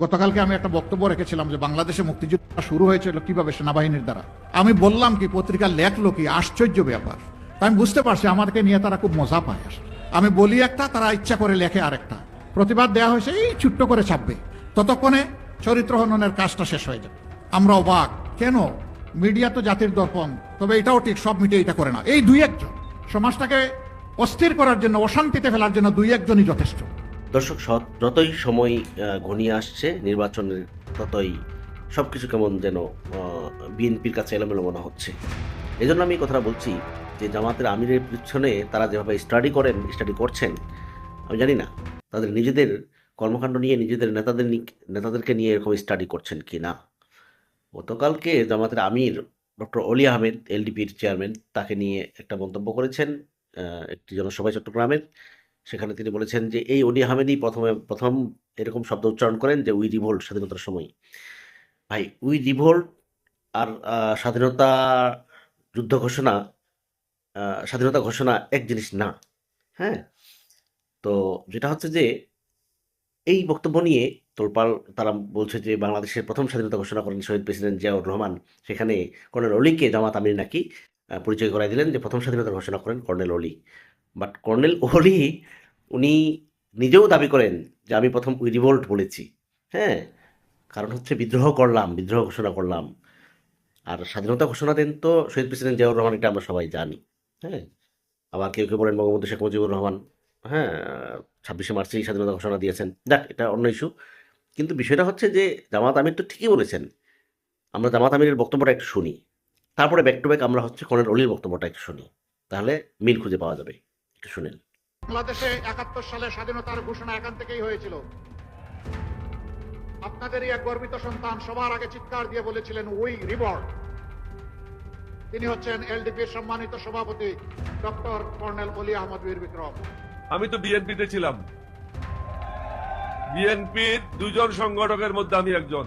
গতকালকে আমি একটা বক্তব্য রেখেছিলাম যে বাংলাদেশে মুক্তিযুদ্ধ শুরু হয়েছিল কীভাবে সেনাবাহিনীর দ্বারা। আমি বললাম কি পত্রিকা লেখলো কি, আশ্চর্য ব্যাপার। আমি বুঝতে পারছি, আমাদেরকে নিয়ে তারা খুব মজা পায়। আমি বলি একটা, তারা ইচ্ছা করে লেখে আরেকটা। প্রতিবাদ দেওয়া হয়েছে, এই ছোট্ট করে ছাপবে। ততক্ষণে চরিত্র হননের কাজটা শেষ হয়ে যাবে। আমরা অবাক, কেন? মিডিয়া তো জাতির দর্পণ, তবে এটাও ঠিক, সব মিডিয়া এটা করে না এই দুই একজন, সমাজটাকে অস্থির করার জন্য, অশান্তিতে ফেলার জন্য দুই একজনই যথেষ্ট। দর্শক যতই সময় ঘনিয়ে আসছে, নির্বাচনের ততই সব কিছু কেমন যেন বিএনপির কাছে এলোমেলো মনে হচ্ছে। এই জন্য আমি কথাটা বলছি যে জামাতের আমিরের পিছনে তারা যেভাবে স্টাডি করেন স্টাডি করছেন, আমি জানি না তাদের নিজেদের কর্মকাণ্ড নিয়ে, নিজেদের নেতাদের নেতাদেরকে নিয়ে এরকম স্টাডি করছেন কি না। গতকালকে জামাতের আমির ডক্টর অলি আহমেদ, এলডিপির চেয়ারম্যান তাকে নিয়ে একটা মন্তব্য করেছেন একটি জনসভায় চট্টগ্রামের। সেখানে তিনি বলেছেন যে, এই অলি আহমেদই প্রথমে, প্রথম এরকম শব্দ উচ্চারণ করেন যে, উই রিভোল্ট স্বাধীনতার সময়। ভাই, উই রিভোল্ট আর স্বাধীনতা যুদ্ধ ঘোষণা স্বাধীনতা ঘোষণা এক জিনিস না হ্যাঁ? তো যেটা হচ্ছে যে, এই বক্তব্য নিয়ে তোলপাল তারা বলছে যে, বাংলাদেশের প্রথম স্বাধীনতা ঘোষণা করেন শহীদ প্রেসিডেন্ট জিয়াউর রহমান। সেখানে কর্নেল অলিকে জামাত আমির নাকি পরিচয় করাই দিলেন যে, প্রথম স্বাধীনতা ঘোষণা করেন কর্নেল অলি। বাট কর্নেল ওলি উনি নিজেও দাবি করেন যে আমি প্রথম রিভোল্ট বলেছি। হ্যাঁ কারণ হচ্ছে বিদ্রোহ করলাম, বিদ্রোহ ঘোষণা করলাম। আর স্বাধীনতা ঘোষণা দেন তো শহীদ প্রেসিডেন্ট জিয়াউর রহমান এটা আমরা সবাই জানি। হ্যাঁ আবার কেউ কেউ বলেন বঙ্গবন্ধু শেখ মুজিবুর রহমান হ্যাঁ ছাব্বিশে মার্চেই স্বাধীনতা ঘোষণা দিয়েছেন। দেখ, এটা অন্য ইস্যু কিন্তু বিষয়টা হচ্ছে যে জামাত আমির তো ঠিকই বলেছেন, আমরা জামাত আমিরের বক্তব্যটা একটু শুনি। তারপরে ব্যাক টু ব্যাক আমরা হচ্ছে কর্নেল অলির বক্তব্যটা একটু শুনি। তাহলে মিল খুঁজে পাওয়া যাবে। শুনেন। বাংলাদেশে একাত্তর সালে স্বাধীনতার ঘোষণা এখান থেকেই হয়েছিল। আপনাদেরই এক গর্বিত সন্তান সবার আগে চিৎকার দিয়ে বলেছিলেন উই রিবর্ড তিনি হচ্ছেন এলডিপির সম্মানিত সভাপতি ডক্টর কর্নেল অলি আহমদ বীর বিক্রম। আমি তো বিএনপিতে ছিলাম। বিএনপির দুজন সংগঠকের মধ্যে আমি একজন।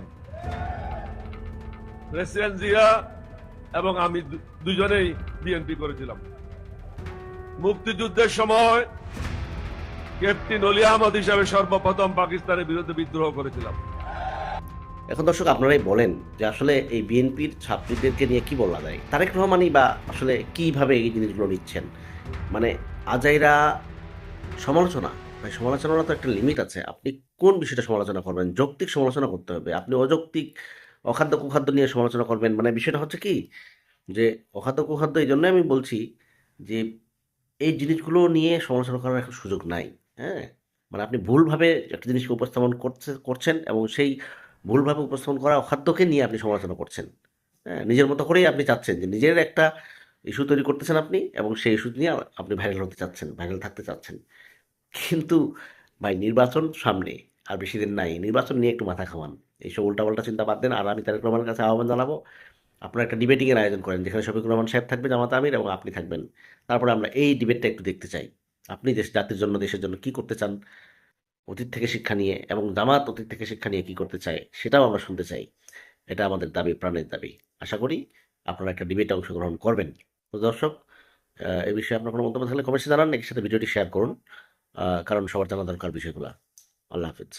প্রেসিডেন্ট জিয়া এবং আমি দুজনেই বিএনপি করেছিলাম। মুক্তিযুদ্ধের সময় ক্যাপ্টেন অলি আহমদ হিসাবে সর্বপ্রথম পাকিস্তানের বিরুদ্ধে বিদ্রোহ করেছিলাম। এখন দর্শক, আপনারাই বলেন যে আসলে এই বিএনপির ছাত্রীদেরকে নিয়ে কি বলা যায়? তারেক রহমানই বা আসলে কীভাবে এই জিনিসগুলো নিচ্ছেন? মানে আজাইরা সমালোচনা? ভাই সমালোচনার তো একটা লিমিট আছে। আপনি কোন বিষয়টা সমালোচনা করবেন? যৌক্তিক সমালোচনা করতে হবে। আপনি অযৌক্তিক অখাদ্য কুখাদ্য নিয়ে সমালোচনা করবেন? মানে বিষয়টা হচ্ছে কি? যে অখাদ্য কুখাদ্য, এই জন্যই আমি বলছি যে এই জিনিসগুলো নিয়ে সমালোচনা করার এখন সুযোগ নাই হ্যাঁ? মানে আপনি ভুলভাবে একটা জিনিসকে উপস্থাপন করছে, করছেন এবং সেই ভুলভাবে উপস্থাপন করা অখাদ্যকে নিয়ে আপনি সমালোচনা করছেন হ্যাঁ? নিজের মতো করেই আপনি চাচ্ছেন যে নিজের একটা ইস্যু তৈরি করতেছেন আপনি এবং সেই ইস্যু নিয়ে আপনি ভাইরাল হতে চাচ্ছেন ভাইরাল থাকতে চাচ্ছেন। কিন্তু ভাই, নির্বাচন সামনে, আর বেশি দিন নাই, নির্বাচন নিয়ে একটু মাথা খাওয়ান এইসব উল্টাপাল্টা চিন্তা বাদ দেন, আর আমি তারেক রহমানের কাছে আহ্বান জানাব আপনারা একটা ডিবেটিংয়ের আয়োজন করেন, যেখানে শফিকুর রহমান সাহেব থাকবে জামাত আমির এবং আপনি থাকবেন। তারপরে আমরা এই ডিবেটটা একটু দেখতে চাই। আপনি দেশ, জাতির জন্য, দেশের জন্য কি করতে চান? অতীত থেকে শিক্ষা নিয়ে এবং জামাত অতীত থেকে শিক্ষা নিয়ে কি করতে চায়, সেটাও আমরা শুনতে চাই। এটা আমাদের দাবি, প্রাণের দাবি। আশা করি আপনারা একটা ডিবেটে অংশগ্রহণ করবেন। তো দর্শক এই বিষয়ে আপনার কোনো মন্তব্য থাকলে কমেন্টে জানান এর সাথে ভিডিওটি শেয়ার করুন। কারণ সবার জানা দরকার বিষয়গুলো। আল্লাহ হাফিজ।